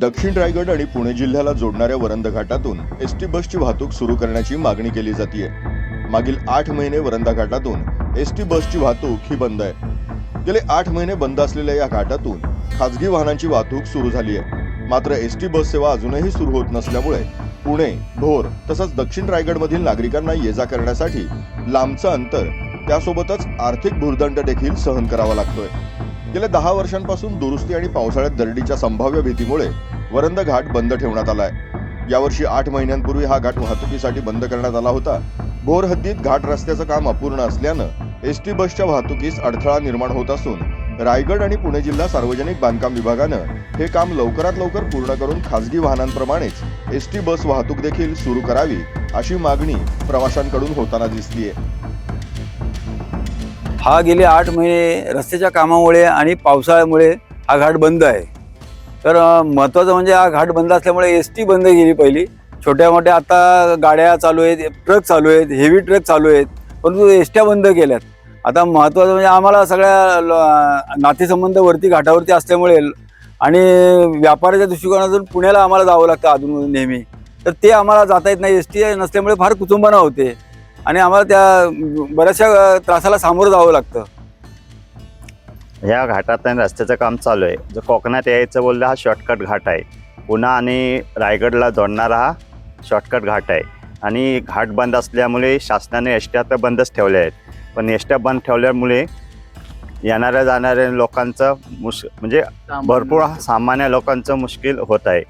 दक्षिण रायगड आणि पुणे जिल्ह्याला जोडणाऱ्या वरंद घाटातून एस टी बसची वाहतूक सुरू करण्याची मागणी केली जाते मागील आठ महिने वरंदा घाटातून एस टी बसची वाहतूक ही बंद आहे. गेले आठ महिने बंद असलेल्या या घाटातून खासगी वाहनांची वाहतूक सुरू झाली आहे मात्र एस टी बस सेवा अजूनही सुरू होत नसल्यामुळे पुणे भोर तसंच दक्षिण रायगडमधील नागरिकांना ये जा करण्यासाठी लांबचं अंतर त्यासोबतच आर्थिक भूर्दंड देखील सहन करावा लागतोय. गेल्या दहा वर्षांपासून दुरुस्ती आणि पावसाळ्यात दरडीच्या संभाव्य भीतीमुळे वरंद घाट बंद ठेवण्यात आलाय. यावर्षी आठ महिन्यांपूर्वी हा घाट वाहतुकीसाठी बंद करण्यात आला होता. भोर हद्दीत घाट रस्त्याचं काम अपूर्ण असल्यानं एस टी बसच्या वाहतुकीस अडथळा निर्माण होत असून रायगड आणि पुणे जिल्हा सार्वजनिक बांधकाम विभागानं हे काम लवकरात लवकर पूर्ण करून खासगी वाहनांप्रमाणेच एस टी बस वाहतूक देखील सुरू करावी अशी मागणी प्रवाशांकडून होताना दिसलीये. हा गेले आठ महिने रस्त्याच्या कामामुळे आणि पावसाळ्यामुळे हा घाट बंद आहे. तर महत्त्वाचं म्हणजे हा घाट बंद असल्यामुळे एस टी बंद गेली पहिली. छोट्या मोठ्या आता गाड्या चालू आहेत ट्रक चालू आहेत हेवी ट्रक चालू आहेत परंतु एसट्या बंद केल्यात. आता महत्त्वाचं म्हणजे आम्हाला सगळ्या ल- नातेसंबंध वरती घाटावरती असल्यामुळे आणि व्यापाराच्या दृष्टिकोनातून पुण्याला आम्हाला जावं लागतं अजून नेहमी. तर ते आम्हाला जाता येत नाही. एस टी नसल्यामुळे फार कुटुंबाना होते. आणि आम्हाला त्या बऱ्याचशा त्रासाला सामोरं जावं लागतं. ह्या घाटात आणि रस्त्याचं काम चालू आहे. जर कोकणात यायचं बोललं हा शॉर्टकट घाट आहे. पुणा आणि रायगडला जोडणारा हा शॉर्टकट घाट आहे. आणि घाट बंद असल्यामुळे शासनाने एसट्या तर बंदच ठेवल्या आहेत. पण एसट्या बंद ठेवल्यामुळे येणाऱ्या जाणाऱ्या लोकांचं मुश म्हणजे भरपूर सामान्य लोकांचं मुश्किल होत आहे.